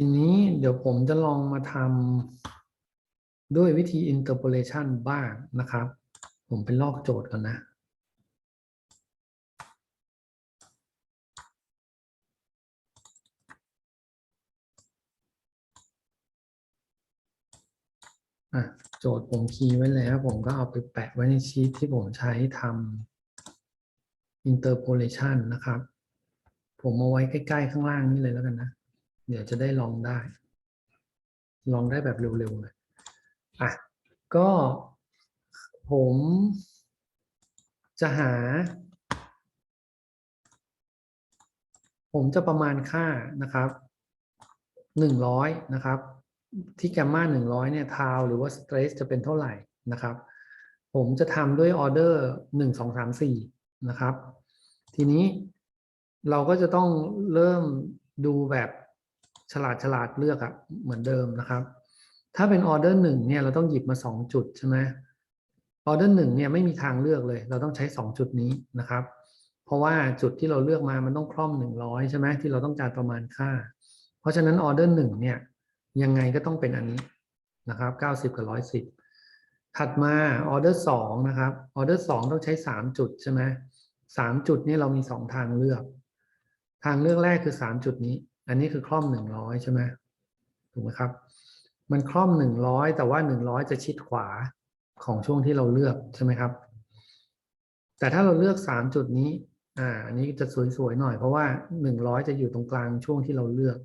ทีนี้เดี๋ยวผมจะลองมาทำด้วยวิธี interpolation บ้างนะครับ ผมไปลอกโจทย์ก่อนนะอะโจทย์ผมคีย์ไว้แล้ว ผมก็เอาไปแปะไว้ในชีทที่ผมใช้ทำ interpolation นะครับ ผมเอาไว้ใกล้ ๆ ข้างล่างนี่เลยแล้วกันนะ เดี๋ยวจะได้ลองได้ ลองได้แบบเร็วๆเลยอะก็ผมจะหา ผมจะประมาณค่านะครับหนึ่งร้อยนะครับ ที่แกมมาหนึ่งร้อยเนี่ยทาวหรือว่าสเตรสจะเป็นเท่าไหร่นะครับ ผมจะทำด้วยออเดอร์หนึ่งสองสามสี่นะครับ ทีนี้เราก็จะต้องเริ่มดูแบบ ฉลาดฉลาดเลือกอะเหมือนเดิมนะครับ ถ้าเป็นออเดอร์หนึ่งเนี่ยเราต้องหยิบมาสองจุดใช่ไหมออเดอร์หนึ่งเนี่ยไม่มีทางเลือกเลย เราต้องใช้สองจุดนี้นะครับ เพราะว่าจุดที่เราเลือกมามันต้องคล่อมหนึ่งร้อยใช่ไหมที่เราต้องการประมาณค่า เพราะฉะนั้นออเดอร์หนึ่งเนี่ยยังไงก็ต้องเป็นอันนี้นะครับเก้าสิบกับร้อยสิบถัดมาออเดอร์สองนะครับออเดอร์สองต้องใช้สามจุดใช่ไหมสามจุดนี้เรามีสองทางเลือก ทางเลือกแรกคือสามจุดนี้ อันนี้คือคล่อมหนึ่งร้อยใช่ไหมถูกไหมครับ มันคล่อมหนึ่งร้อยแต่ว่าหนึ่งร้อยจะชิดขวาของช่วงที่เราเลือกใช่ไหมครับ แต่ถ้าเราเลือกสามจุดนี้อ่าอันนี้จะสวยๆหน่อยเพราะว่าหนึ่งร้อยจะอยู่ตรงกลางช่วงที่เราเลือก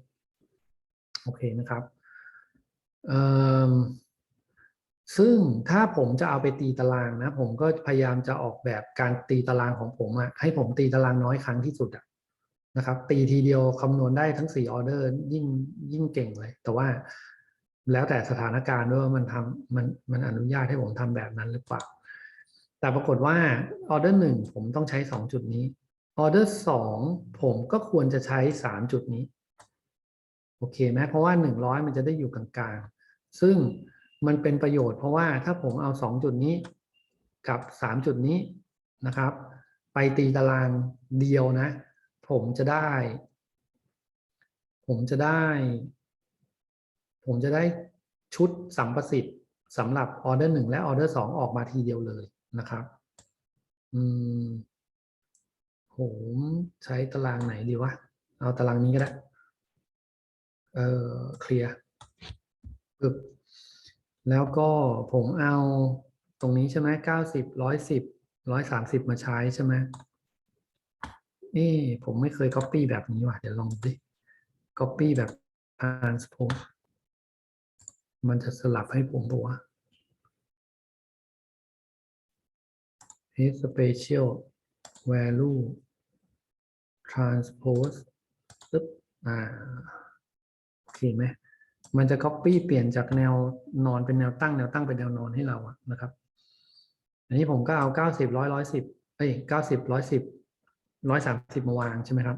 โอเคนะครับเอ่อซึ่งถ้าผมจะเอาไปตีตารางนะ ผมก็พยายามจะออกแบบการตีตารางของผมอะให้ผมตีตารางน้อยครั้งที่สุดอะ นะครับ ตีทีเดียวคำนวณได้ทั้งสี่ออเดอร์ยิ่งยิ่งเก่งเลย แต่ว่าแล้วแต่สถานการณ์ด้วยว่ามันทำมันมันอนุญาตให้ผมทำแบบนั้นหรือเปล่า แต่ปรากฏว่าออเดอร์หนึ่งผมต้องใช้สองจุดนี้ออเดอร์สองผมก็ควรจะใช้สามจุดนี้ โอเคไหมเพราะว่าหนึ่งร้อยมันจะได้อยู่กลางๆ ซึ่งมันเป็นประโยชน์เพราะว่าถ้าผมเอาสองจุดนี้กับสามจุดนี้นะครับ ไปตีตารางเดียวนะ ผมจะได้ ผมจะได้ ผมจะได้ชุดสัมประสิทธิ์สำหรับออเดอร์หนึ่งและออเดอร์สองออกมาทีเดียวเลยนะครับ อืม ผมใช้ตารางไหนดีวะ เอาตารางนี้ก็ได้ เออเคลียร์ปึ๊บแล้วก็ผมเอาตรงนี้ใช่ไหมเก้าสิบร้อยสิบร้อยสามสิบมาใช้ใช่ไหม นี่ผมไม่เคย copy แบบนี้ว่ะ เดี๋ยวลองดิ copy แบบ transpose มันจะสลับให้ผมปะวะ h special value transpose ปึ๊บอ่าโอเคไหมมันจะ copy เปลี่ยนจากแนวนอนเป็นแนวตั้งแนวตั้งเป็นแนวนอนให้เราอะนะครับ อันนี้ผมก็เอาเก้าสิบร้อยร้อยสิบเอ้ยเก้าสิบ ร้อยสามสิบมาวางใช่ไหมครับ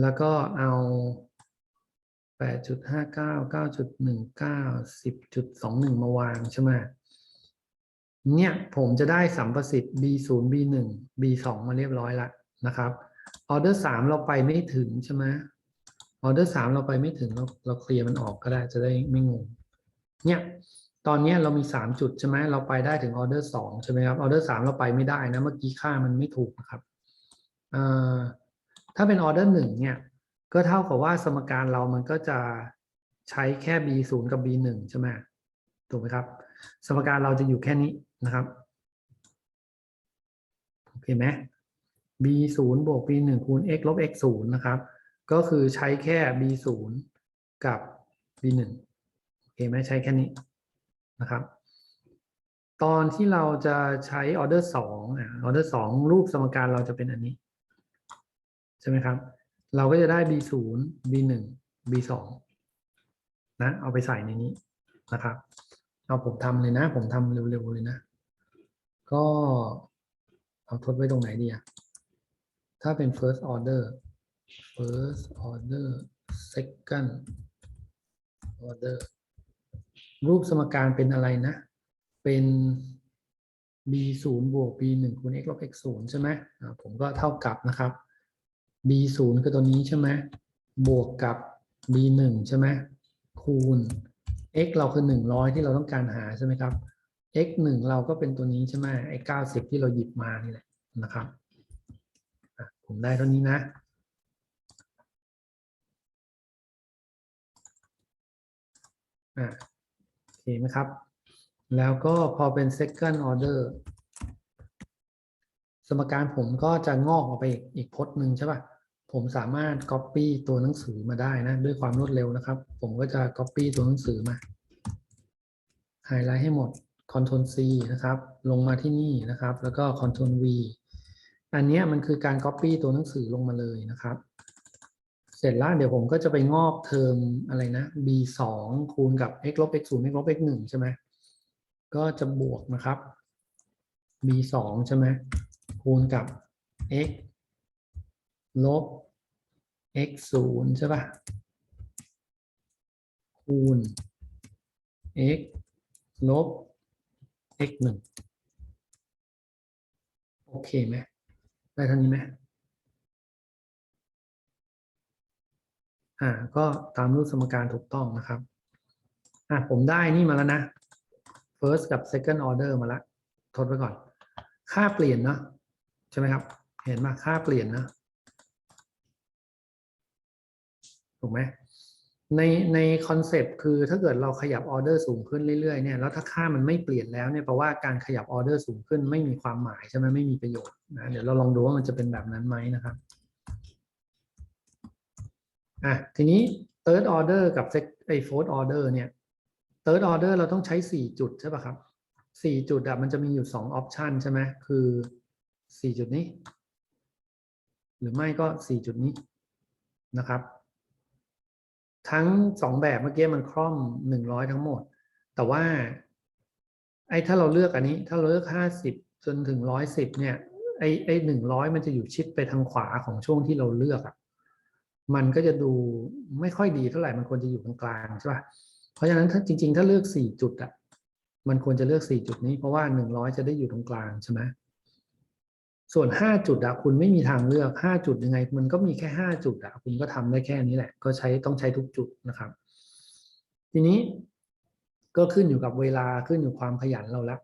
แล้วก็เอาแปดจุดห้าเก้าเก้าจุดหนึ่งเก้าสิบจุดสองหนึ่งมาวางใช่ไหมเนี่ยผมจะได้สัมประสิทธิ์ B ศูนย์ B หนึ่ง B สองมาเรียบร้อยแล้วนะครับออเดอร์สามเราไปไม่ถึงใช่ไหมออเดอร์สามเราไปไม่ถึงเราเราเคลียร์มันออกก็ได้จะได้ไม่งง เนี่ยตอนนี้เรามีสามจุดใช่ไหมเราไปได้ถึงออเดอร์สองใช่ไหมครับออเดอร์สามเราไปไม่ได้นะเมื่อกี้ค่ามันไม่ถูกนะครับ ถ้าเป็นออเดอร์หนึ่งเนี่ย ก็เท่ากับว่าสมการเรามันก็จะใช้แค่ b ศูนย์กับ b หนึ่งใช่ไหมถูกไหมครับ สมการเราจะอยู่แค่นี้นะครับโอเคไหม b ศูนย์บวก b หนึ่งคูณ x ลบ x ศูนย์นะครับ ก็คือใช้แค่ b ศูนย์กับ b หนึ่งโอเคไหมใช้แค่นี้นะครับ ตอนที่เราจะใช้ออเดอร์สองอะออเดอร์สองรูปสมการเราจะเป็นอันนี้ ช่ไหมครับ เราก็จะได้ b ศูนย์ b หนึ่ง b สองนะ เอาไปใส่ในนี้นะครับ เอาผมทำเลยนะ ผมทำเร็วๆเลยนะ ก็เอาทดไว้ตรงไหนดีอะถ้าเป็น first order first order second order รูปสมการเป็นอะไรนะ เป็น b ศูนย์บวก b หนึ่งคูณ x ลบ x ศูนย์ใช่ไหมอ่าผมก็เท่ากับนะครับ b ศูนย์คือตัวนี้ใช่ไหมบวกกับ b หนึ่งใช่ไหมคูณ x เราคือหนึ่งร้อยที่เราต้องการหาใช่ไหมครับ x หนึ่งเราก็เป็นตัวนี้ใช่ไหมไอ้เก้าสิบที่เราหยิบมานี่แหละนะครับผมได้เท่านี้นะอะโอเคไหมครับ แล้วก็พอเป็น second order สมการผมก็จะงอกออกไปอีกอีกพจน์หนึ่งใช่ป่ะ ผมสามารถ copy ตัวหนังสือมาได้นะ ด้วยความรวดเร็วนะครับ ผมก็จะ copy ตัวหนังสือมาไฮไลท์ให้หมด Ctrl C นะครับ ลงมาที่นี่นะครับ แล้วก็ Ctrl V อันนี้มันคือการ copy ตัวหนังสือลงมาเลยนะครับ เสร็จแล้วเดี๋ยวผมก็จะไปงอกเทอมอะไรนะ b 2คูณกับ x ลบ x 0 x ลบ x 1ใช่ไหมก็จะบวกนะครับ b 2ใช่ไหมคูณกับ x ลบ x 0ใช่ป่ะคูณ x ลบ x 1โอเคไหมได้เท่านี้ไหมอ่า ก็ตามรูปสมการถูกต้องนะครับ อะผมได้นี่มาแล้วนะ first กับ second order มาแล้วทดไว้ก่อน ค่าเปลี่ยนเนาะใช่ไหมครับ เห็นไหมค่าเปลี่ยนนะ ถูกไหมในในคอนเซปต์คือถ้าเกิดเราขยับออเดอร์สูงขึ้นเรื่อยๆเนี่ยแล้วถ้าค่ามันไม่เปลี่ยนแล้วเนี่ยแปลว่าการขยับออเดอร์สูงขึ้นไม่มีความหมายใช่ไหมไม่มีประโยชน์นะเดี๋ยวเราลองดูว่ามันจะเป็นแบบนั้นไหมนะครับอะทีนี้ third order กับ sec ไอ้ fourth order เนี่ย third order เราต้องใช้ 4 จุดใช่ป่ะครับ 4 จุดอะมันจะมีอยู่ 2 option ใช่ไหมคือ 4 จุดนี้ หรือไม่ก็ 4 จุดนี้นะครับ ทั้ง2แบบเมื่อกี้มันคล่อม100ทั้งหมด แต่ว่า ไอ้ถ้าเราเลือกอันนี้ ถ้าเราเลือก50จนถึง110เนี่ย ไอ้ไอ้100มันจะอยู่ชิดไปทางขวาของช่วงที่เราเลือกอะมันก็จะดูไม่ค่อยดีเท่าไหร่มันควรจะอยู่ตรงกลางใช่ป่ะเพราะฉะนั้นถ้าจริง ๆ ถ้าเลือก4จุดอะมันควรจะเลือก4จุดนี้เพราะว่า100จะได้อยู่ตรงกลางใช่ไหม ส่วน5จุดอะคุณไม่มีทางเลือก5จุดยังไง มันก็มีแค่5จุดอะคุณก็ทำได้แค่นี้แหละ ก็ใช้ต้องใช้ทุกจุดนะครับ ทีนี้ก็ขึ้นอยู่กับเวลาขึ้นอยู่ความขยันเราล้ว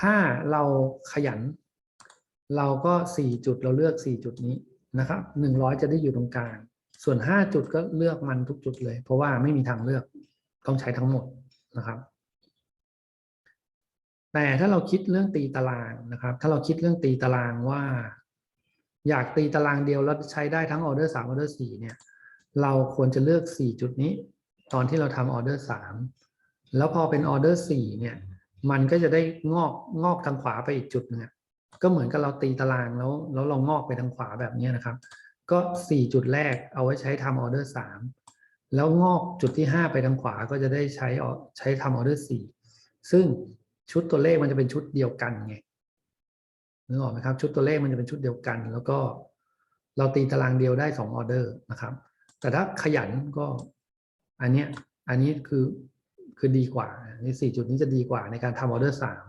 ถ้าเราขยัน เราก็4จุดเราเลือก4จุดนี้นะครับหนึ่งร้อยจะได้อยู่ตรงกลาง ส่วนห้าจุดก็เลือกมันทุกจุดเลย เพราะว่าไม่มีทางเลือกต้องใช้ทั้งหมดนะครับ แต่ถ้าเราคิดเรื่องตีตารางนะครับ ถ้าเราคิดเรื่องตีตารางว่า อยากตีตารางเดียวแล้วใช้ได้ทั้งออเดอร์สามออเดอร์สี่เนี่ย เราควรจะเลือกสี่จุดนี้ ตอนที่เราทำออเดอร์สามแล้วพอเป็นออเดอร์สี่เนี่ย มันก็จะได้งอกงอกทางขวาไปอีกจุดหนึงก็เหมือนกับเราตีตารางแล้วแล้วเรางอกไปทางขวาแบบนี้นะครับ ก็4จุดแรกเอาไว้ใช้ทำออเดอร์3แล้วงอกจุดที่5ไปทางขวาก็จะได้ใช้ใช้ทำออเดอร์4ซึ่ง ชุดตัวเลขมันจะเป็นชุดเดียวกันไงนึกออกไหมครับ ชุดตัวเลขมันจะเป็นชุดเดียวกัน แล้วก็เราตีตารางเดียวได้2องออเดอร์นะครับ แต่ถ้าขยันก็อันเนี้ยอันนี้คือคือดีกว่าในสี่จุดนี้จะดีกว่าในการทำออเดอร์สาม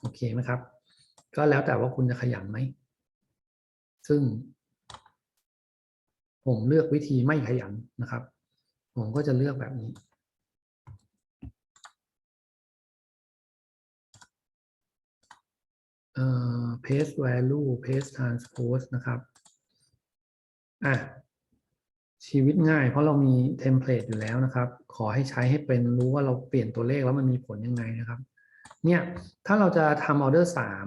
โอเคไหมครับ ก็แล้วแต่ว่าคุณจะขยันไหม ซึ่ง ผมเลือกวิธีไม่ขยันนะครับ ผมก็จะเลือกแบบนี้ เอ่อ paste value paste transpose นะครับอะชีวิตง่ายเพราะเรามีเทมเพลตอยู่แล้วนะครับ ขอให้ใช้ให้เป็นรู้ว่าเราเปลี่ยนตัวเลขแล้วมันมีผลยังไงนะครับ เนี่ยถ้าเราจะทำออเดอร์สาม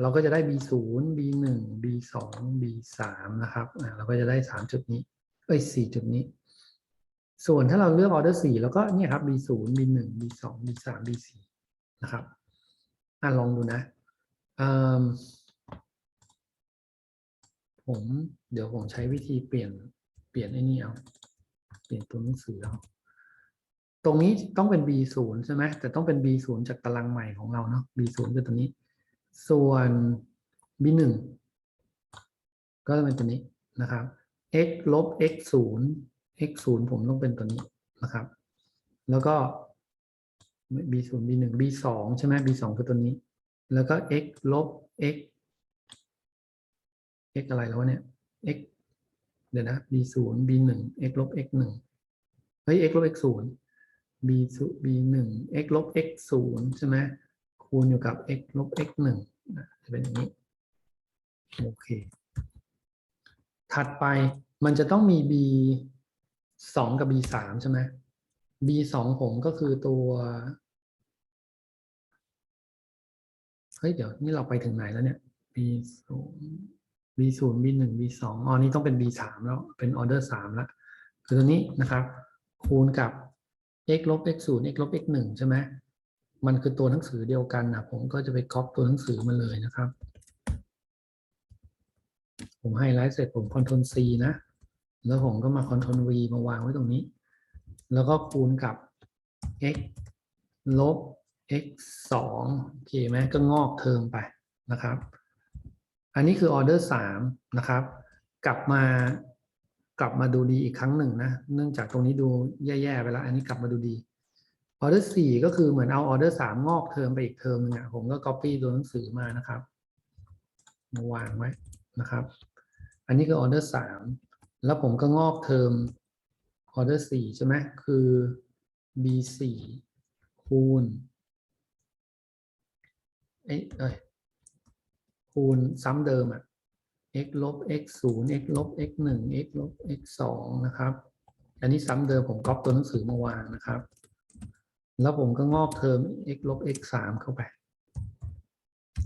เราก็จะได้ b ศูนย์ b หนึ่ง b สอง b สามนะครับเราก็จะได้สามจุดนี้เอ้ยสี่จุดนี้ ส่วนถ้าเราเลือกออเดอร์สี่เราก็เนี่ยครับ b ศูนย์ b หนึ่ง b สอง b สาม b สี่นะครับอะลองดูนะ ผมเดี๋ยวผมใช้วิธีเปลี่ยนเปลี่ยนไอ้นี่เอาเปลี่ยนตัวหนังสือเอาตรงนี้ต้องเป็น b ศูนย์ใช่ไหมแต่ต้องเป็น b ศูนย์จากตารางใหม่ของเราเนาะ b ศูนย์คือตัวนี้ ส่วน b หนึ่งก็จะเป็นตัวนี้นะครับ x ลบ x ศูนย์ x ศูนย์ผมต้องเป็นตัวนี้นะครับ แล้วก็ b ศูนย์ b หนึ่ง b สองใช่ไหม b สองคือตัวนี้ แล้วก็ x ลบ x x อะไรแล้วเนี่ย x เดี๋ยวนะ b ศูนย์ b หนึ่ง x ลบ x หนึ่งเฮ้ย x ลบ x ศูนย์ b ศูนย์ b หนึ่ง x ลบ x ศูนย์ใช่ไหมคูณอยู่กับ x ลบ x หนึ่งจะเป็นอย่างนี้ โอเค ถัดไปมันจะต้องมี b สองกับ b สามใช่ไหม b สองผมก็คือตัว ฮ้ยเดี๋ยวนี่เราไปถึงไหนแล้วเนี่ย b ศูนย์ b ศูนย์ b หนึ่ง b สองอ๋อนี่ต้องเป็น b สามแล้วเป็นออเดอร์สามแล้วคือตัวนี้นะครับ คูณกับ x ลบ x ศูนย์ x ลบ x หนึ่งใช่ไหมมันคือตัวหนังสือเดียวกันนะผมก็จะไปก๊อปตัวหนังสือมาเลยนะครับ ผมให้ไลท์เสร็จผมคอนโทรล C นะ แล้วผมก็มาคอนโทรล V มาวางไว้ตรงนี้ แล้วก็คูณกับ x ลบ x สองโอเคไหมก็งอกเทอมไปนะครับ อันนี้คือออเดอร์สามนะครับ กลับมากลับมาดูดีอีกครั้งหนึ่งนะ เนื่องจากตรงนี้ดูแย่ๆไปแล้ว อันนี้กลับมาดูดีออเดอร์สี่ก็คือเหมือนเอาออเดอร์สามงอกเทอมไปอีกเทอมนึงอะผมก็ copy ตัวหนังสือมานะครับมาวางไว้นะครับ อันนี้คือออเดอร์สามแล้วผมก็งอกเทอมออเดอร์สี่ใช่ไหมคือ b สี่คูณ เอ้ยเอ้ยคูณซ้ำเดิมอะ x ลบ x ศูนย์ x ลบ x หนึ่ง x ลบ x สองนะครับ อันนี้ซ้ำเดิมผมก๊อปตัวหนังสือมาวางนะครับ แล้วผมก็งอกเทอม x ลบ x สามเข้าไป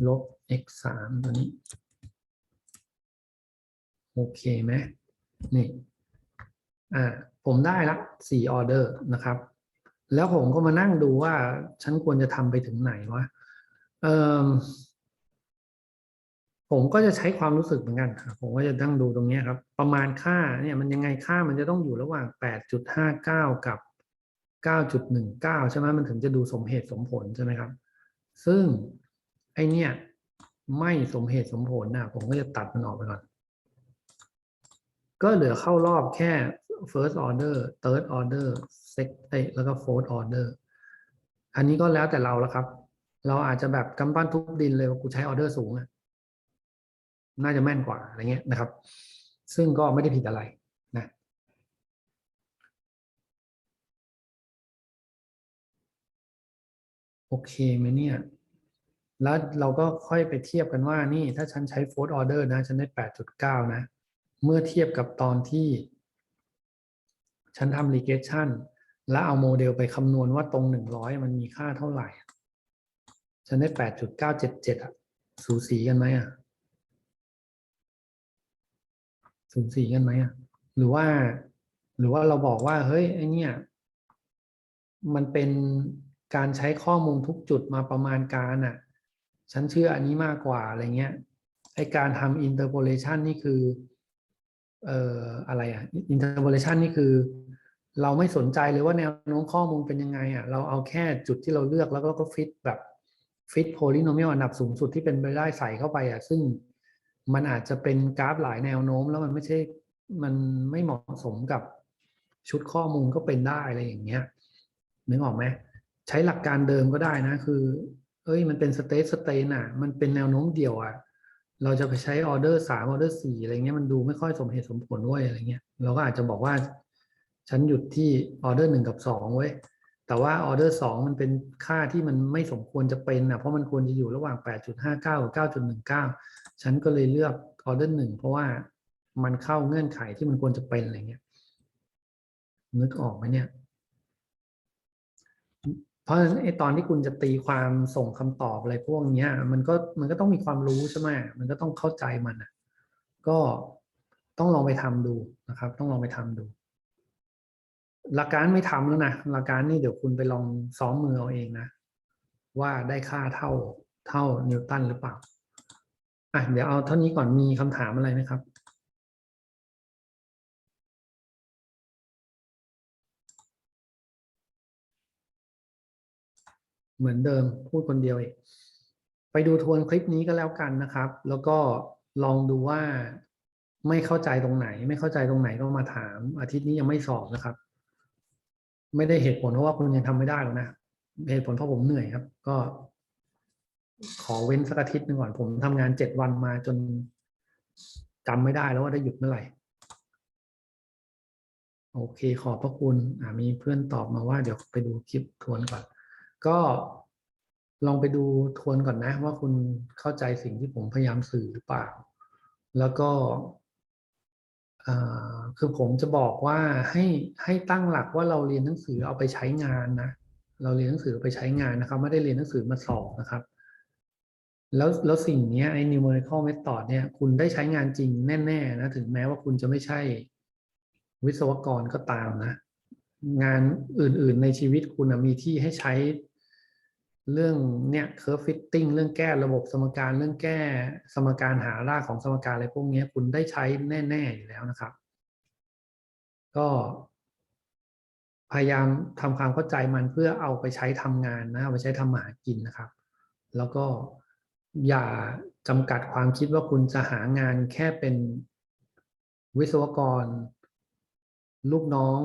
ลบ x สามตัวนี้ โอเคไหมนี่ อ่า ผมได้ละสี่ออเดอร์นะครับ แล้วผมก็มานั่งดูว่าฉันควรจะทำไปถึงไหนวะ ผมก็จะใช้ความรู้สึกเหมือนกันครับผมก็จะนั่งดูตรงนี้ครับ ประมาณค่าเนี่ยมันยังไงค่ามันจะต้องอยู่ระหว่าง 8.59 กับ 9.19 ใช่ไหมมันถึงจะดูสมเหตุสมผลใช่ไหมครับ ซึ่งไอเนี่ยไม่สมเหตุสมผลนะผมก็จะตัดมันออกไปก่อน ก็เหลือเข้ารอบแค่ first order third order sec เอ้ยแล้วก็ fourth order อันนี้ก็แล้วแต่เราแล้วครับ เราอาจจะแบบกำปั้นทุบดินเลยว่ากูใช้ออเดอร์สูงอะน่าจะแม่นกว่าอะไรเงี้ยนะครับ ซึ่งก็ไม่ได้ผิดอะไรนะโอเคไหมเนี่ย แล้วเราก็ค่อยไปเทียบกันว่านี่ถ้าฉันใช้ fourth order นะ ฉันได้8.9นะ เมื่อเทียบกับตอนที่ ฉันทำ regression แล้วเอาโมเดลไปคำนวณว่าตรง100มันมีค่าเท่าไหร่ ฉันได้8.977อะ สูสีกันไหมอะ สูสีกันไหมอะ หรือว่า หรือว่าเราบอกว่า เฮ้ยไอเนี่ย มันเป็นการใช้ข้อมูลทุกจุดมาประมาณการอะ ฉันเชื่ออันนี้มากกว่าอะไรเงี้ย ไอการทำ interpolation นี่คือ เอ่อ อะไรอะ interpolation นี่คือเราไม่สนใจเลยว่าแนวโน้มข้อมูลเป็นยังไงอะ เราเอาแค่จุดที่เราเลือกแล้วก็ฟิตแบบ ฟิตโพลิโนเมียลอันดับสูงสุดที่เป็นไปได้ใส่เข้าไปอะซึ่งมันอาจจะเป็นกราฟหลายแนวโน้ม แล้วมันไม่ใช่มันไม่เหมาะสมกับชุดข้อมูลก็เป็นได้อะไรอย่างเงี้ยนึกออกไหมใช้หลักการเดิมก็ได้นะ คือ เอ้ยมันเป็นสเตทสเตนอะ มันเป็นแนวโน้มเดี่ยวอะ เราจะไปใช้ออเดอร์สามออเดอร์สี่อะไรเงี้ยมันดูไม่ค่อยสมเหตุสมผลเว้ยอะไรเงี้ยเราก็อาจจะบอกว่า ฉันหยุดที่ออเดอร์หนึ่งกับสองเว้ย แต่ว่าออเดอร์สองมันเป็นค่าที่มันไม่สมควรจะเป็นอะเพราะมันควรจะอยู่ระหว่าง 8.59กับ9.19 ฉันก็เลยเลือกออเดอร์หนึ่งเพราะว่ามันเข้าเงื่อนไขที่มันควรจะเป็นอะไรเงี้ยนึกออกไหมเนี่ย เพราะฉะนั้นไอตอนที่คุณจะตีความส่งคำตอบอะไรพวกเนี้ย มันก็มันก็ต้องมีความรู้ใช่ไหมมันก็ต้องเข้าใจมันอะ ก็ต้องลองไปทำดูนะครับ ต้องลองไปทำดู หลักการไม่ทำแล้วนะหลักการนี่เดี๋ยวคุณไปลองซ้อมมือเอาเองนะ ว่าได้ค่าเท่าเท่านิวตันหรือเปล่าอะเดี๋ยวเอาเท่านี้ก่อนมีคำถามอะไรไหมครับเหมือนเดิมพูดคนเดียวเองไปดูทวนคลิปนี้ก็แล้วกันนะครับ แล้วก็ลองดูว่าไม่เข้าใจตรงไหน ไม่เข้าใจตรงไหนก็มาถาม อาทิตย์นี้ยังไม่สอบนะครับ ไม่ได้เหตุผลเพราะว่าคุณยังทำไม่ได้หรอกนะเหตุผลเพราะผมเหนื่อยครับ ก็ ขอเว้นสักอาทิตย์หนึ่งก่อนผมทำงานเจ็ดวันมาจนจำไม่ได้แล้วว่าได้หยุดเมื่อไหร่ โอเค ขอบพระคุณอ่ามีเพื่อนตอบมาว่าเดี๋ยวไปดูคลิปทวนก่อน ก็ลองไปดูทวนก่อนนะ ว่าคุณเข้าใจสิ่งที่ผมพยายามสื่อหรือเปล่า แล้วก็ คือผมจะบอกว่าให้ให้ตั้งหลักว่าเราเรียนหนังสือเอาไปใช้งานนะเราเรียนหนังสือไปใช้งานนะครับไม่ได้เรียนหนังสือมาสอบนะครับ แล้วแล้วสิ่งนี้ไอ้ numerical method เนี่ยคุณได้ใช้งานจริงแน่ๆนะถึงแม้ว่าคุณจะไม่ใช่วิศวกรก็ตามนะ งานอื่นๆในชีวิตคุณนะมีที่ให้ใช้ เรื่องเนี่ย curve fitting เรื่องแก้ระบบสมการเรื่องแก้สมการหารากของสมการอะไรพวกนี้คุณได้ใช้แน่ๆอยู่แล้วนะครับ ก็ พยายามทำความเข้าใจมันเพื่อเอาไปใช้ทำงานนะเอาไปใช้ทำหากินนะครับ แล้วก็อย่าจำกัดความคิดว่าคุณจะหางานแค่เป็นวิศวกร ลูกน้อง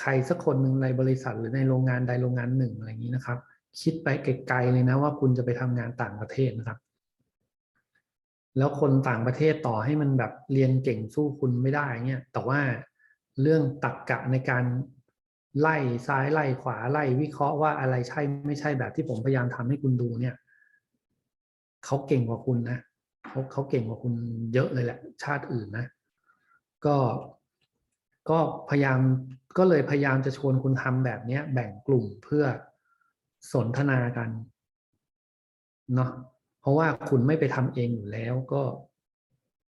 ใครสักคนหนึ่งในบริษัทหรือในโรงงานใดโรงงานหนึ่งอะไรอย่างนี้นะครับ คิดไปไกลๆเลยนะว่าคุณจะไปทำงานต่างประเทศนะครับ แล้วคนต่างประเทศต่อให้มันแบบเรียนเก่งสู้คุณไม่ได้เนี่ยแต่ว่าเรื่องตรรกกะในการไล่ซ้ายไล่ขวาไล่วิเคราะห์ว่าอะไรใช่ไม่ใช่แบบที่ผมพยายามทำให้คุณดูเนี่ยเขาเก่งกว่าคุณนะเขาเขาเก่งกว่าคุณเยอะเลยแหละ ชาติอื่นนะ ก็ก็พยายามก็เลยพยายามจะชวนคุณทำแบบเนี้ยแบ่งกลุ่มเพื่อ สนทนากันเนาะเพราะว่าคุณไม่ไปทำเองอยู่แล้วก็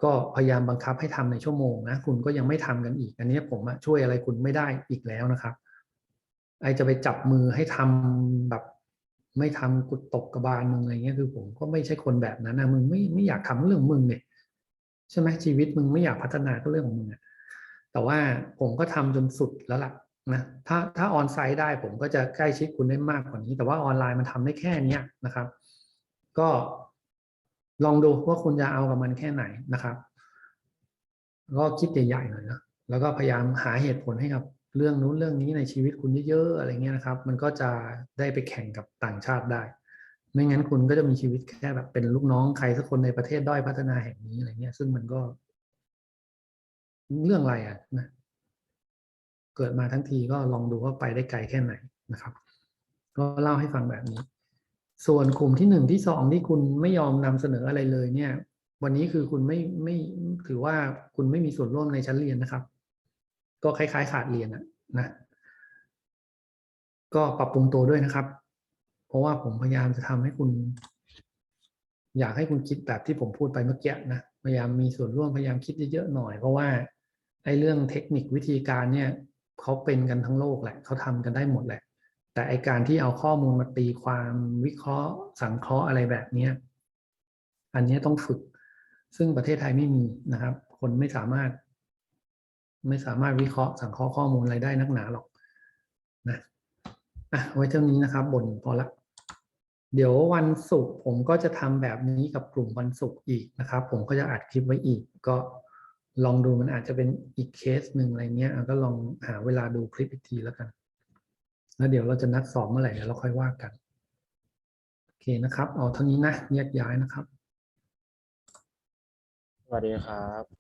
ก็พยายามบังคับให้ทำในชั่วโมงนะคุณก็ยังไม่ทำกันอีก อันนี้ผมช่วยอะไรคุณไม่ได้อีกแล้วนะครับ ไอจะไปจับมือให้ทำแบบไม่ทำกุตกกระบาลมึงอะไรเงี้ยคือผมก็ไม่ใช่คนแบบนั้นนะมึงไม่ไม่อยากทำเรื่องมึงเนี่ยใช่ไหมชีวิตมึงไม่อยากพัฒนาก็เรื่องของมึงอะแต่ว่าผมก็ทำจนสุดแล้วล่ะ นะถ้าถ้าออนไซต์ได้ผมก็จะใกล้ชิดคุณได้มากกว่านี้ แต่ว่าออนไลน์มันทำได้แค่เนี้ยนะครับ ก็ลองดูว่าคุณจะเอากับมันแค่ไหนนะครับ ก็คิดใหญ่ๆหน่อยนะแล้วก็พยายามหาเหตุผลให้กับเรื่องนู้นเรื่องนี้ในชีวิตคุณเยอะๆอะไรเงี้ยนะครับ มันก็จะได้ไปแข่งกับต่างชาติได้ ไม่งั้นคุณก็จะมีชีวิตแค่แบบเป็นลูกน้องใครสักคนในประเทศด้อยพัฒนาแห่งนี้อะไรเงี้ย ซึ่งมันก็ เรื่องอะไรอะนะ เกิดมาทั้งทีก็ลองดูว่าไปได้ไกลแค่ไหนนะครับ ก็เล่าให้ฟังแบบนี้ ส่วนกลุ่มที่หนึ่งที่สองที่คุณไม่ยอมนำเสนออะไรเลยเนี่ย วันนี้คือคุณไม่ไม่ถือว่าคุณไม่มีส่วนร่วมในชั้นเรียนนะครับ ก็คล้าย ๆ ขาดเรียนอะนะก็ปรับปรุงตัวด้วยนะครับ เพราะว่าผมพยายามจะทำให้คุณ อยากให้คุณคิดแบบที่ผมพูดไปเมื่อกี้นะพยายามมีส่วนร่วมพยายามคิดเยอะๆหน่อย เพราะว่าไอ้เรื่องเทคนิควิธีการเนี่ย เขาเป็นกันทั้งโลกแหละเขาทำกันได้หมดแหละ แต่ไอการที่เอาข้อมูลมาตีความวิเคราะห์ สังเคราะห์อะไรแบบเนี้ยอันนี้ต้องฝึก ซึ่งประเทศไทยไม่มีนะครับ คนไม่สามารถ ไม่สามารถวิเคราะห์สังเคราะห์ข้อมูลอะไรได้นักหนาหรอกนะอะไว้เท่านี้นะครับบ่นพอละเดี๋ยววันศุกร์ผมก็จะทำแบบนี้กับกลุ่มวันศุกร์อีกนะครับ ผมก็จะอัดคลิปไว้อีกก็ ลองดูมันอาจจะเป็นอีกเคสหนึ่งอะไรเงี้ยก็ลองหาเวลาดูคลิปอีกทีแล้วกัน แล้วเดี๋ยวเราจะนัดสอบเมื่อไหร่เดี๋ยวเราค่อยว่ากัน โอเคนะครับ เอาเท่านี้นะแยกย้ายนะครับ สวัสดีครับ